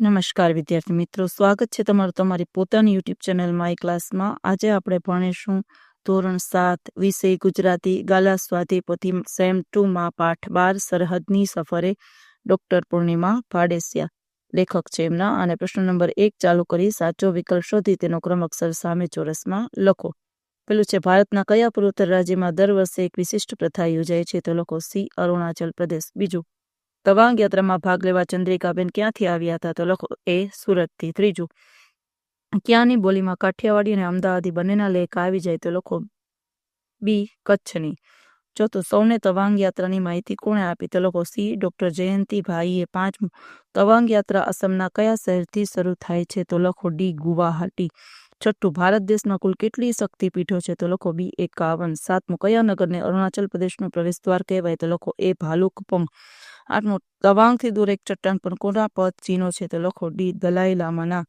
નમસ્કાર, વિદ્યાર્થી મિત્રો. સ્વાગત છે તમારું તમારી પોતાની યુટ્યુબ ચેનલ માય ક્લાસમાં. આજે આપણે ભણીશું ધોરણ સાત, વિષય ગુજરાતી, ગાલા સ્વાધી પોથી સેમ ટુમાં પાઠ બાર, સરહદની સફરે ડોક્ટર પૂર્ણિમા ભાડેસિયા, લેખક છે એમના. અને પ્રશ્ન નંબર એક ચાલુ કરી સાચો વિકલ્પ શોધી તેનો ક્રમ અક્ષર સામે ચોરસમાં લખો. પેલું છે, ભારતના કયા પૂર્વોત્તર રાજ્યમાં દર વર્ષે એક વિશિષ્ટ પ્રથા યોજાય છે? તો લખો સી, અરુણાચલ પ્રદેશ. બીજું તવાંગ યાત્રામાં ભાગ લેવા ચંદ્રિકાબેન ક્યાંથી આવ્યા હતા તો લખો એ સુરતથી. ત્રીજું, ક્યાંની બોલીમાં કાઠિયાવાડી અને અમદાવાદી બંનેના લેખ આવી જાય તો લખો બી, કચ્છની. ચોથું, સૌને તવાંગ યાત્રાની માહિતી કોણે આપી તો લખો સી, ડોક્ટર જયંતિભાઈએ પાંચમું, તવાંગ યાત્રા અસમના કયા શહેરથી શરૂ થાય છે તો લખો ડી, ગુવાહાટી. છઠ્ઠું, ભારત દેશમાં કુલ કેટલી શક્તિપીઠો છે તો લખો બી, એકાવન. સાતમું, કયા નગરને અરુણાચલ પ્રદેશનું પ્રવેશ દ્વાર કહેવાય તો લખો એ ભાલુકપોંગ. આઠમું તવાંગથી દૂર એક ચટ્ટાન પર કોના પદ ચીનો છે તે લખો, ડી દલાઈ લામાના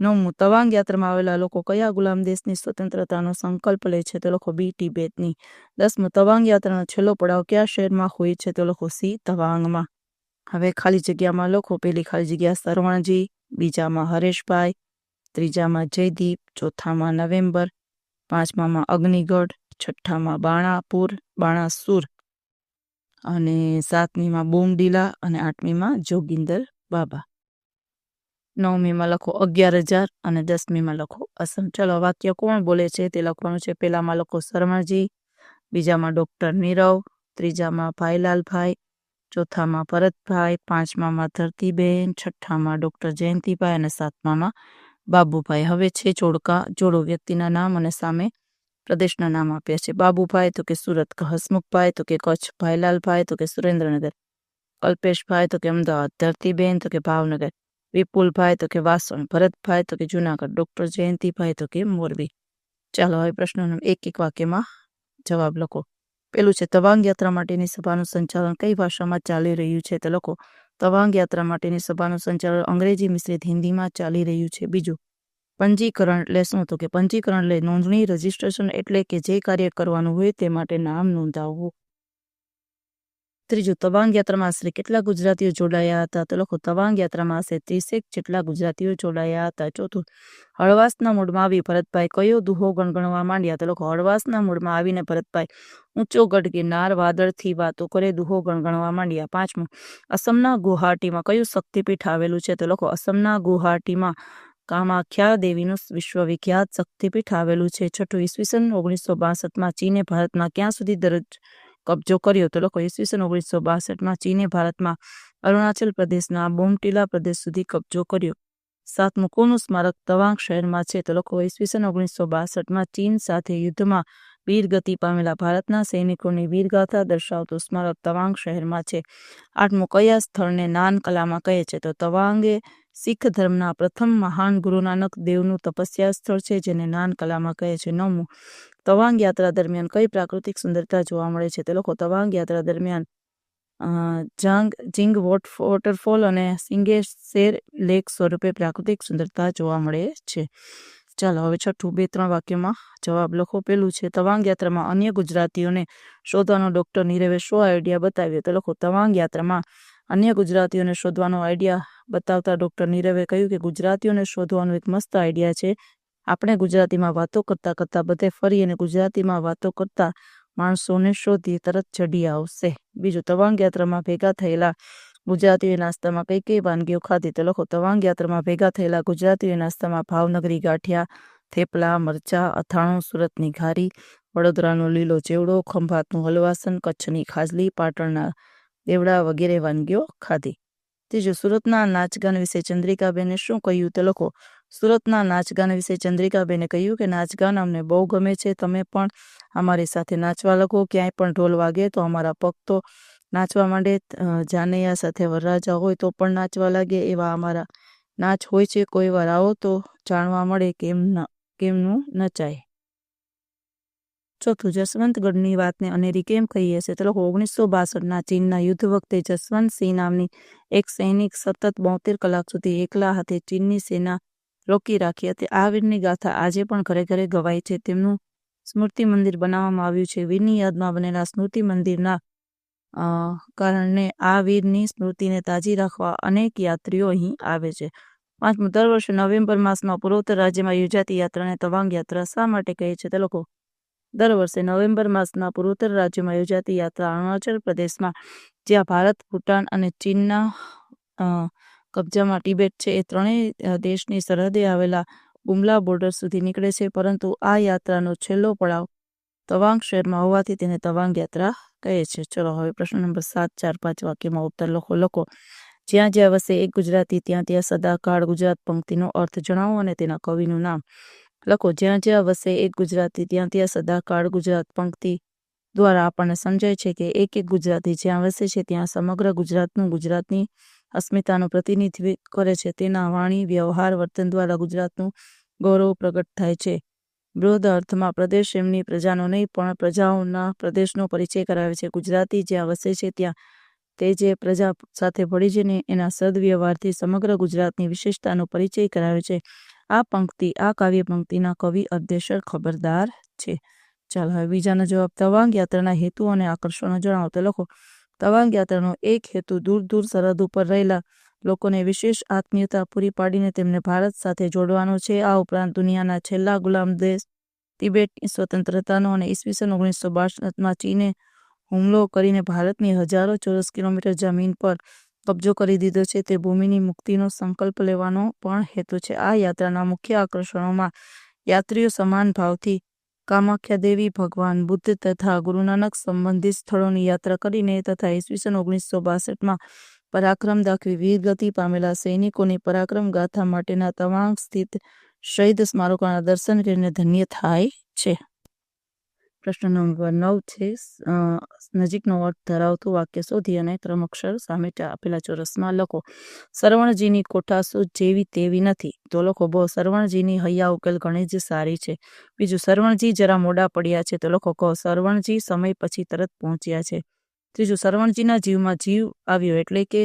નવમું, તવાંગ યાત્રામાં આવેલા લોકો કયા ગુલામ દેશની સ્વતંત્રતાનો સંકલ્પ લે છે તે લખો, બી તિબેટની દસમું, તવાંગ યાત્રાનો છેલ્લો પડાવ કયા શહેરમાં હોય છે તે લખો, સી, તવાંગમાં. હવે ખાલી જગ્યામાં લખો, પેલી ખાલી જગ્યા સરવણજી, બીજામાં હરેશભાઈ, ત્રીજામાં જયદીપ, ચોથામાં નવેમ્બર, પાંચમામાં અગ્નિગઢ, છઠ્ઠામાં બાણાપુર, બાણાસુર. અને સાતમીમાં બોમડીલા અને આઠમીમાં જોગિંદર બાબા. નવમીમાં લખો અગિયાર હજાર અને દસમીમાં લખો અસમ. ચલો, વાક્ય કોણ બોલે છે તે લખવાનું છે. પહેલામાં લખો શર્માજી, બીજામાં ડૉક્ટર નીરવ, ત્રીજામાં ભાઈલાલભાઈ, ચોથામાં ભરતભાઈ, પાંચમામાં ધરતીબેન, છઠ્ઠામાં ડૉક્ટર જયંતિભાઈ અને સાતમામાં બાબુભાઈ. હવે છે જોડકા, જોડો વ્યક્તિના નામ અને સામે પ્રદેશના નામ આપ્યા છે. બાબુભાઈ તો કે સુરત હસમુખભાઈ તો કે કચ્છ, ભાઈલાલભાઈ તો કે સુરેન્દ્રનગર, કલ્પેશભાઈ તો કે અમદાવાદ, ધરતીબેન તો કે ભાવનગર, વિપુલભાઈ તો કે વાસણ, ભરતભાઈ તો કે જુનાગઢ, ડૉક્ટર જયંતિભાઈ તો કે મોરબી. ચાલો હવે પ્રશ્નોનો એક એક વાક્યમાં જવાબ લખો. પેલું છે, તવાંગ યાત્રા માટેની સભાનું સંચાલન કઈ ભાષામાં ચાલી રહ્યું છે તો લખો. તવાંગ યાત્રા માટેની સભાનું સંચાલન અંગ્રેજી મિશ્રિત હિન્દીમાં ચાલી રહ્યું છે. બીજું પંજીકરણ એટલે શું તો કે પંજીકરણ એટલે નોંધણી, રજીસ્ટ્રેશન એટલે કે જે કાર્ય કરવાનું હોય તે માટે નામ નોંધાવવું. ત્રીજું, તવાંગ યાત્રામાં આશરે કેટલા ગુજરાતીઓ જોડાયા હતા? તો લખો, તવાંગ યાત્રામાં આશરે ત્રીસેક જેટલા ગુજરાતીઓ જોડાયા હતા. ચોથું હળવાસના મૂળમાં આવી ભરતભાઈ કયો દુહો ગણગણવા માંડ્યા? તો લખો હળવાસના મૂળમાં આવીને ભરતભાઈ ઊંચો ગઢ ગિરનાર વાદળથી વાતો કરે દુહો ગણગણવા માંડ્યા. પાંચમું, અસમના ગુવાહાટીમાં કયું શક્તિપીઠ આવેલું છે? તો લખો, અસમના ગુવાહાટીમાં કામાખ્યા દેવીનું વિશ્વવિખ્યાત શક્તિપીઠ આવેલું છે. છઠ્ઠું ઈસવીસન ઓગણીસો બાસઠમાં ચીને ભારતમાં ક્યાં સુધી દરજ, કબજો કર્યો? તો લોકો ઈસવીસન ઓગણીસો બાસઠમાં ચીને ભારતમાં અરુણાચલ પ્રદેશના બોમટીલા પ્રદેશ સુધી કબજો કર્યો. સાતમું કોનું સ્મારક તવાંગ શહેરમાં છે? તો લોકો ઈસવીસન ઓગણીસો બાસઠમાં ચીન સાથે યુદ્ધમાં વીરગતિ પામેલા ભારતના સૈનિકોની વીરગાથા દર્શાવતું સ્મારક તવાંગ શહેરમાં છે. આઠમું કયા સ્થળને નાન કલામાં કહે છે? તો તવાંગે શીખ ધર્મના પ્રથમ મહાન ગુરુ નાનક દેવનું તપસ્યા સ્થળ છે, જેને નાન કલામાં કહે છે. નવમું, તવાંગ યાત્રા દરમિયાન કઈ પ્રાકૃતિક સુંદરતા જોવા મળે છે? તે લોકો તવાંગ યાત્રા દરમિયાન જાંગ, જિંગ વોટ, વોટરફોલ અને સિંગે શેર લેક સ્વરૂપે પ્રાકૃતિક સુંદરતા જોવા મળે છે. ચાલો, હવે છઠ્ઠું બે ત્રણ વાક્યમાં જવાબ લખો. પેલું છે, તવાંગ યાત્રામાં અન્ય ગુજરાતીઓને શોધવાનો ડૉક્ટર નીરવે શો આઈડિયા બતાવ્યો? તો લખો, તવાંગ યાત્રામાં અન્ય ગુજરાતીઓને શોધવાનો આઈડિયા બતાવતા ડૉક્ટર નીરવે કહ્યું કે ગુજરાતીઓને શોધવાનો એક મસ્ત આઈડિયા છે. આપણે ગુજરાતીમાં વાતો કરતાં કરતાં બધે ફરી અને ગુજરાતીમાં વાતો કરતા માણસોને શોધી તરત ચડી આવશે. બીજું, તવાંગ યાત્રામાં ભેગા થયેલા ગુજરાતીઓએ નાસ્તામાં કઈ કઈ વાનગીઓ ખાધી? તો લખો, તવાંગ યાત્રામાં ભેગા થયેલા ગુજરાતીઓએ નાસ્તામાં ભાવનગરી ગાંઠિયા, થેપલા, મરચા, અથાણું, સુરતની ઘારી, વડોદરાનો લીલો ચેવડો, ખંભાતનું હલવાસન, કચ્છની ખાજલી, પાટણના દેવડા વગેરે વાનગીઓ ખાધી. ત્રીજું, સુરતના નાચગાન વિશે ચંદ્રિકાબેને શું કહ્યું? તે લખો, સુરતના નાચગાન વિશે ચંદ્રિકાબેને કહ્યું કે નાચગાન અમને બહુ ગમે છે, તમે પણ અમારી સાથે નાચવા લગો, ક્યાંય પણ ઢોલ વાગે તો અમારા પગ તો નાચવા માંડે જાનૈયા સાથે વરરાજા હોય તો પણ નાચવા લાગે એવા અમારા નાચ હોય છે. કોઈ વાર આવો તો જાણવા મળે કેમ કેમનું નચાય. ચોથું, જસવંતગઢની વાતને અનેરી કેમ કહીએ છે તો લોકો ઓગણીસો બાસઠના ચીનના યુદ્ધ વખતે જસવંતસિંહ નામની એક સૈનિક સતત બોતેર કલાક સુધી એકલા હાથે ચીનની સેના રોકી રાખી હતી. આ વીરની ગાથા આજે પણ ઘરે ઘરે ગવાય છે. તેમનું સ્મૃતિ મંદિર બનાવવામાં આવ્યું છે. વીરની યાદમાં બનેલા સ્મૃતિ મંદિરના કારણે આ વીરની સ્મૃતિને તાજી રાખવા અનેક યાત્રીઓ અહીં આવે છે. પાંચમું, દર વર્ષે નવેમ્બર માસમાં પૂર્વોત્તર રાજ્યમાં યોજાતી યાત્રાને તવાંગ યાત્રા શા માટે કહે છે તે લોકો દર વર્ષે નવેમ્બર માસના પૂર્વોત્તર રાજ્યમાં યોજાતી યાત્રા અરુણાચલ પ્રદેશમાં, જ્યાં ભારત, ભૂટાન અને ચીનના કબજામાં ટિબેટ છે, એ ત્રણેય દેશની સરહદે આવેલા બુમલા બોર્ડર સુધી નીકળે છે, પરંતુ આ યાત્રાનો છેલ્લો પડાવ તવાંગ શહેરમાં હોવાથી તેને તવાંગ યાત્રા કહે છે, ચલો, હવે પ્રશ્ન નંબર સાત, ચાર, પાંચ વાક્યમાં ઉત્તર લખો લખો. જ્યાં જ્યાં વસે એક ગુજરાતી, ત્યાં ત્યાં સદાકાળ ગુજરાત પંક્તિનો અર્થ જણાવો અને તેના કવિનું નામ લખો. જ્યાં જ્યાં વસે એક ગુજરાતી, ત્યાં ત્યાં સદાકાળ ગુજરાત પંક્તિ દ્વારા આપણને સમજાય છે કે એક એક ગુજરાતી જ્યાં વસે છે, ત્યાં સમગ્ર ગુજરાતનું ગુજરાતની અસ્મિતાનું પ્રતિનિધિત્વ કરે છે. તેના વાણી, વ્યવહાર, વર્તન દ્વારા ગુજરાતનું ગૌરવ પ્રગટ થાય છે. બૃહદ અર્થમાં પ્રદેશ એમની પ્રજાનો નહીં, પણ પ્રજાઓના પ્રદેશનો પરિચય કરાવે છે. ગુજરાતી જ્યાં વસે છે ત્યાં તે જે પ્રજા સાથે ભળી જઈને એના સદવ્યવહારથી સમગ્ર ગુજરાતની વિશેષતાનો પરિચય કરાવે છે. આ પંક્તિ, આ કાવ્ય પંક્તિના કવિ અર્ધેશ્વર ખબરદાર છે. ચાલો હવે બીજાનો જવાબ તવાંગ યાત્રાના હેતુ અને આકર્ષણો જણાવતો લખો, તવાંગ યાત્રાનો એક હેતુ દૂર દૂર સરહદ ઉપર રહેલા લોકોને વિશેષ આત્મીયતા પૂરી પાડીને તેમને ભારત સાથે જોડવાનો છે. આ ઉપરાંત દુનિયાના છેલ્લા ગુલામ દેશ તિબેટની સ્વતંત્રતાનો અને ઈસવીસન ઓગણીસો બાસઠમાં ચીને હુમલો કરીને ભારતની હજારો ચોરસ કિલોમીટર જમીન પર કબજો કરી દીધો છે. તે ભૂમિની મુક્તિનો સંકલ્પ લેવાનો પણ હેતુ છે. આ યાત્રાના મુખ્ય આકર્ષણોમાં યાત્રીઓ સમાન ભાવથી કામાખ્યા દેવી, ભગવાન બુદ્ધ તથા ગુરુ નાનક સંબંધિત સ્થળોની યાત્રા કરીને તથા ઈસવીસન ઓગણીસો બાસઠમાં પરાક્રમ દાખવી વીરગતિ પામેલા સૈનિકોની પરાક્રમ ગાથા માટેના તવાંગ સ્થિત શહીદ સ્મારકોના દર્શન કરીને ધન્ય થાય છે. પ્રશ્ન નંબર નવ છે નજીકનો અર્થ ધરાવતું વાક્ય શોધી અને ક્રમક્ષર સામે આપેલા ચોરસમાં લખો, સરવણજીની કોઠાસુ જેવી તેવી નથી. તો લખો બહુ સરવણજીની હૈયા ઉકેલ ઘણી જ સારી છે. બીજું, સરવણજી જરા મોડા પડ્યા છે. તો લખો કહો સરવણજી સમય પછી તરત પહોંચ્યા છે. ત્રીજું, સરવણજીના જીવમાં જીવ આવ્યો એટલે કે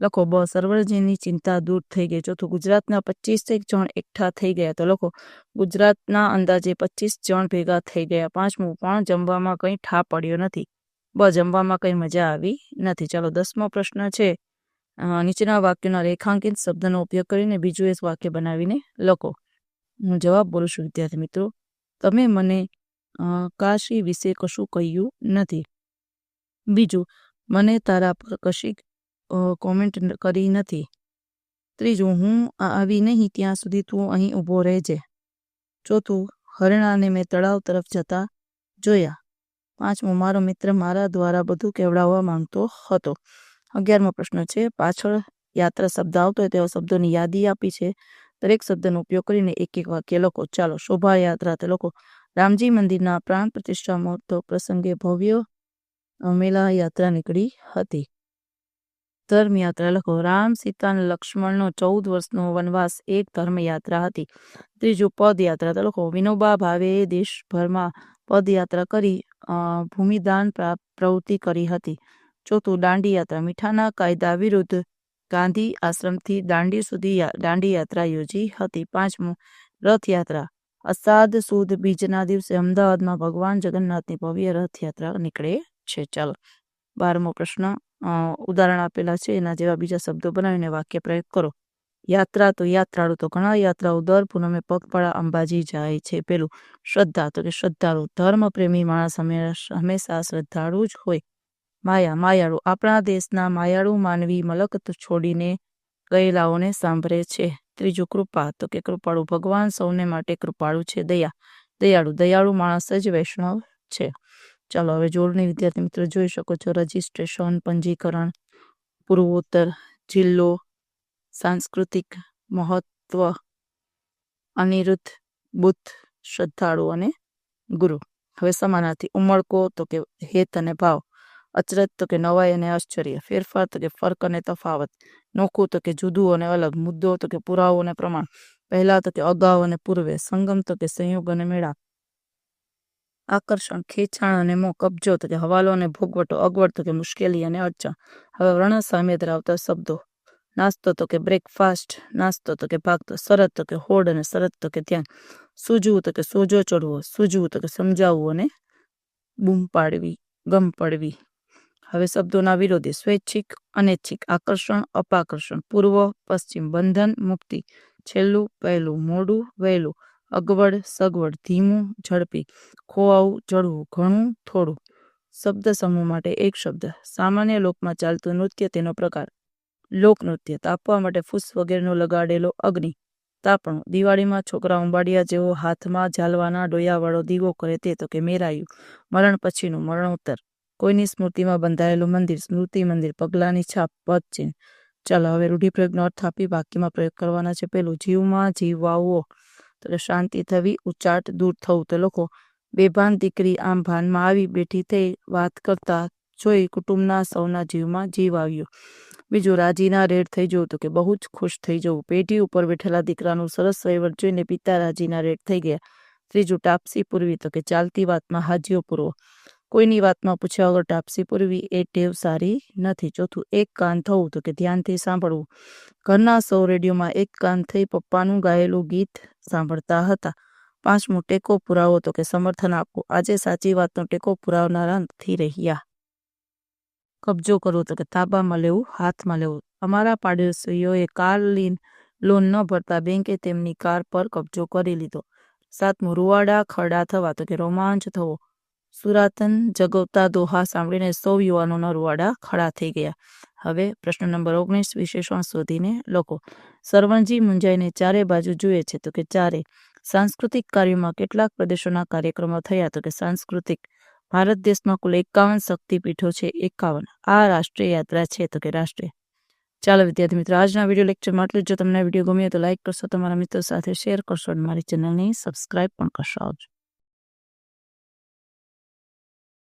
લખો, બ, સરવણજીની ચિંતા દૂર થઈ ગઈ. ચોથું, ગુજરાતના પચીસેક જણ એકઠા થઈ ગયા. તો લખો, ગુજરાતના અંદાજે પચીસ જણ ભેગા થઈ ગયા. પાંચમું, પણ જમવામાં કંઈ ઠા પડ્યો નથી. બ, જમવામાં કંઈ મજા આવી નથી. ચાલો, દસમો પ્રશ્ન છે. નીચેના વાક્યના રેખાંકિત શબ્દનો ઉપયોગ કરીને બીજું એક વાક્ય બનાવીને લખો. હું જવાબ બોલું છું, વિદ્યાર્થી મિત્રો. તમે મને કાશી વિશે કશું કહ્યું નથી. બીજું, મને તારા પર કશી કોમેન્ટ કરી નથી. ત્રીજું, હું આવી નહીં ત્યાં સુધી તું અહીં ઊભો રહેજે. ચોથું, હરણાને મેં તળાવ તરફ જતા જોયા. પાંચમો, મારો મિત્ર મારા દ્વારા બધું કેવડાવવા માંગતો હતો. અગિયારમો પ્રશ્ન છે, પાછળ યાત્રા શબ્દ આવતો હોય તેવા શબ્દોની યાદી આપી છે. દરેક શબ્દનો ઉપયોગ કરીને એક એક વાક્ય લખો. ચાલો, શોભાયાત્રા તે લોકો રામજી મંદિરના પ્રાણ પ્રતિષ્ઠા મહોત્સવ પ્રસંગે ભવ્ય અ, મેલા યાત્રા નીકળી હતી. ધર્મયાત્રા લખો. રામ સીતા અને લક્ષ્મણનો ચૌદ વર્ષનો વનવાસ એક ધર્મયાત્રા હતી. ત્રીજું પદયાત્રા તો લખો. વિનોબા ભાવે દેશભરમાં પદયાત્રા કરી ભૂમિદાન પ્રા- પ્રવૃત્તિ કરી હતી. ચોથું દાંડી યાત્રા મીઠાના કાયદા વિરુદ્ધ ગાંધી આશ્રમથી દાંડી સુધી દાંડી યાત્રા યોજી હતી. પાંચમું રથયાત્રા. અષાઢ સુદ બીજના દિવસે અમદાવાદમાં ભગવાન જગન્નાથની ભવ્ય રથયાત્રા નીકળે છે. ચાલો, બારમો પ્રશ્ન ઉદાહરણ આપેલા છે. એના જેવા બીજા શબ્દો બનાવીને વાક્ય પ્રયોગ કરો. યાત્રા તો યાત્રાળુ તો ઘણા યાત્રાઓ દર પૂનમે પગપાળા અંબાજી જાય છે. પેલું, શ્રદ્ધા તો કે શ્રદ્ધાળુ ધર્મ પ્રેમી માણસ હંમેશા શ્રદ્ધાળુ જ હોય. માયા, માયાળુ, આપણા દેશના માયાળુ માનવી મલકત છોડીને ગયેલાઓને સાંભળે છે. ત્રીજું, કૃપા તો કે કૃપાળુ ભગવાન સૌને માટે કૃપાળુ છે. દયા, દયાળુ દયાળુ માણસ જ વૈષ્ણવ છે. ચાલો, હવે જોડણી વિદ્યાર્થી મિત્રો જોઈ શકો છો. રજીસ્ટ્રેશન, પંજીકરણ, પૂર્વોત્તર, જિલ્લો, સાંસ્કૃતિક મહત્વ, અનિરુદ્ધ, બુદ્ધ, શ્રદ્ધાળુ અને ગુરુ. હવે સમાનાર્થી ઉમળકો, તો કે હેત અને ભાવ. અચરજ, તો કે નવાઈ અને આશ્ચર્ય. ફેરફાર, તો કે ફર્ક અને તફાવત. નોખું, તો કે જુદું અને અલગ. મુદ્દો, તો કે પુરાવો અને પ્રમાણ. પહેલા, તો કે અગાઉ અને પૂર્વે. સંગમ, તો કે સંયોગ અને મેળા. આકર્ષણ, ખેંચાણ અને મોહ કબજો તો હવાલો અને ભોગવટો અગવડ તો મુશ્કેલી અને અડચણ. હવે વર્ણ સામ્ય ધરાવતા શબ્દો. નાસ્તો તો કે બ્રેકફાસ્ટ નાસ્તો તો કે ભાગતો શરત તો કે હોડ અને શરત તો કે ધ્યાન. સૂજવું તો કે સોજો ચડવો, સૂજવું તો કે સમજાવવું અને બૂમ પાડવી, ગમ પડવી. હવે શબ્દોના વિરોધી સ્વૈચ્છિક, અનૈચ્છિક આકર્ષણ, અપાકર્ષણ, પૂર્વ, પશ્ચિમ બંધન, મુક્તિ. છેલ્લું, પહેલું, મોડું, વહેલું. અગવડ સગવડ ધીમું, ઝડપી, ખોવાવું જળવું ઘણું, થોડું. શબ્દ સમૂહ માટે એક શબ્દ. સામાન્ય લોકમાં ચાલતું નૃત્ય તેનો પ્રકાર. લોકનૃત્ય તાપવા માટે ફૂસ વગેરેનો લગાડેલો અગ્નિ. તાપણું. દિવાળીમાં છોકરા ઉંબાડિયા જેવો હાથમાં ઝાલવાના ડોયાવાળો દીવો કરે તે તો કે મેરાયું. મરણ પછીનું મરણોત્તર. કોઈની સ્મૃતિમાં બંધાયેલું મંદિર. સ્મૃતિ મંદિર. પગલાંની છાપ, પદચિહ્ન. ચાલો હવે રૂઢિપ્રયોગનો અર્થ આપી બાકીમાં પ્રયોગ કરવાના છે. પેલું જીવમાં જીવવાવો. શાંતિ થવી, ઉચાટ દૂર થવું. તો લોકો બેભાન દીકરી આમ ભાનમાં આવી બેઠી થઈ વાત કરતા જોઈ કુટુંબના સૌના જીવમાં જીવ આવ્યો. બીજું, રાજીના રેડ થઈ જવું. તો કે બહુ જ ખુશ થઈ જવું. પેઢી ઉપર બેઠેલા દીકરાનું સરસ વહીવટ જોઈને પિતા રાજીના રેડ થઈ ગયા. ત્રીજું ટાપસી પૂરવી. તો કે ચાલતી વાતમાં હાજીઓ પૂરવો. કોઈની વાતમાં પૂછ્યા વગર ટાપસી પૂરવી એ ટેવ સારી નથી. ચોથું, એક કાન થવું. તો કે, ધ્યાનથી સાંભળવું. ઘરના સૌ રેડિયોમાં એક કાન થઈ પપ્પાનું ગાયેલું ગીત સાંભળતા હતા. પાંચમું, ટેકો પુરાવો. તો કે, સમર્થન આપવું આજે સાચી વાતનો ટેકો પુરાવનારા નથી રહ્યા. કબજો કરવો તો કે, તાબામાં લેવું, હાથમાં લેવું. અમારા પાડોશીઓએ કાર લીન લોન ન ભરતા બેંકે તેમની કાર પર કબજો કરી લીધો. સાતમું, રૂવાડા ખરડા થવા. તો કે, રોમાંચ થવો. સુરાતન જગવતા દોહા સાંભળીને સૌ યુવાનોના રૂવાડા ખડા થઈ ગયા. હવે પ્રશ્ન નંબર ઓગણીસ વિશેષણ શોધીને લોકો સરવણજી મુંજાઈને ચારે બાજુ જુએ છે તો કે ચારે. સાંસ્કૃતિક કાર્યોમાં કેટલાક પ્રદેશોના કાર્યક્રમો થયા તો કે સાંસ્કૃતિક. ભારત દેશમાં કુલ એકાવન શક્તિપીઠો છે, એકાવન. આ રાષ્ટ્રીય યાત્રા છે તો કે રાષ્ટ્રીય. ચાલો વિદ્યાર્થી મિત્રો, આજના વીડિયો લેક્ચરમાં આટલું જો. તમને વીડિયો ગમ્યો તો લાઇક કરશો, તમારા મિત્રો સાથે શેર કરશો અને મારી ચેનલને સબસ્ક્રાઇબ પણ કરશો. આવજો.